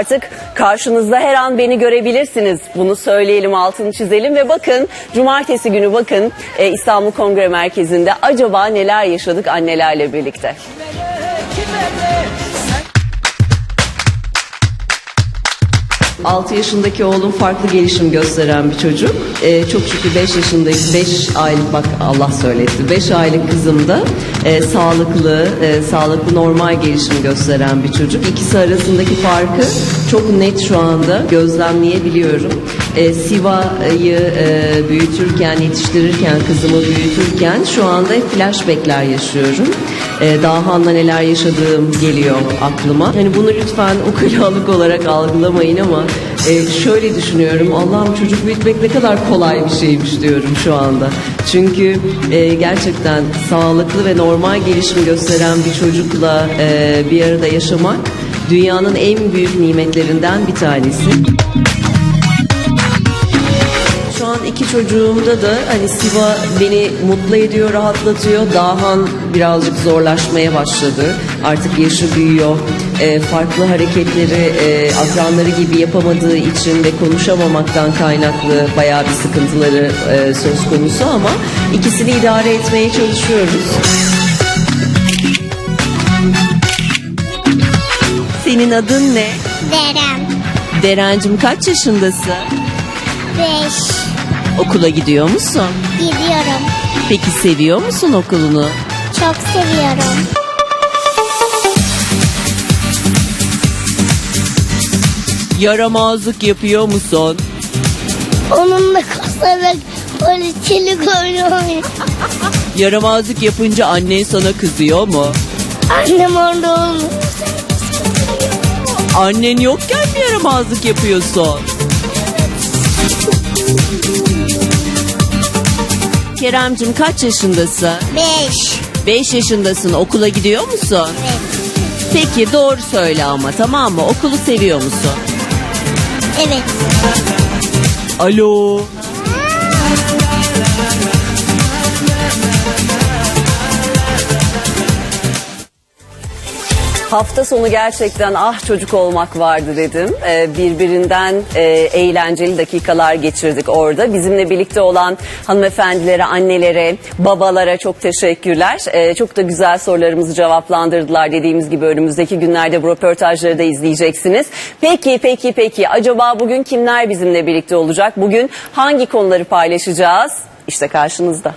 artık karşınızda her an beni görebilirsiniz. Bunu söyleyelim altını çizelim ve bakın cumartesi günü bakın e, İstanbul Kongre Merkezi'nde acaba neler yaşadık annelerle birlikte. 6 yaşındaki oğlum farklı gelişim gösteren bir çocuk. Ee, çok şükür 5 yaşındaki 5 aylık bak Allah söyletti. 5 aylık kızım da e, sağlıklı, e, sağlıklı normal gelişim gösteren bir çocuk. İkisi arasındaki farkı çok net şu anda gözlemleyebiliyorum. E, Siva'yı e, büyütürken, yetiştirirken, kızımı büyütürken şu anda flashbackler yaşıyorum. E, Dahan'la neler yaşadığım geliyor aklıma. Hani bunu lütfen ukulalık olarak algılamayın ama e, şöyle düşünüyorum. Allah'ım çocuk büyütmek ne kadar kolay bir şeymiş diyorum şu anda. Çünkü e, gerçekten sağlıklı ve normal gelişim gösteren bir çocukla e, bir arada yaşamak dünyanın en büyük nimetlerinden bir tanesi. An iki çocuğumda da hani Siva beni mutlu ediyor, rahatlatıyor. Dahan birazcık zorlaşmaya başladı. Artık yaşı büyüyor. Ee, farklı hareketleri e, akranları gibi yapamadığı için ve konuşamamaktan kaynaklı bayağı bir sıkıntıları e, söz konusu ama ikisini idare etmeye çalışıyoruz. Senin adın ne? Derem. Derencim kaç yaşındasın? Beş. Okula gidiyor musun? Gidiyorum. Peki seviyor musun okulunu? Çok seviyorum. Yaramazlık yapıyor musun? Onunla kasarak polisçilik oynuyor. Yaramazlık yapınca annen sana kızıyor mu? Annem orada olmuyor. Annen yokken mi yaramazlık yapıyorsun? Keremcim kaç yaşındasın? Beş. 5 yaşındasın okula gidiyor musun? Evet. Peki doğru söyle ama tamam mı? Okulu seviyor musun? Evet. Alo. Hafta sonu gerçekten ah çocuk olmak vardı dedim. Ee, birbirinden e, eğlenceli dakikalar geçirdik orada. Bizimle birlikte olan hanımefendilere, annelere, babalara çok teşekkürler. Ee, çok da güzel sorularımızı cevaplandırdılar. Dediğimiz gibi önümüzdeki günlerde bu röportajları da izleyeceksiniz. Peki, peki, peki. Acaba bugün kimler bizimle birlikte olacak? Bugün hangi konuları paylaşacağız? İşte karşınızda.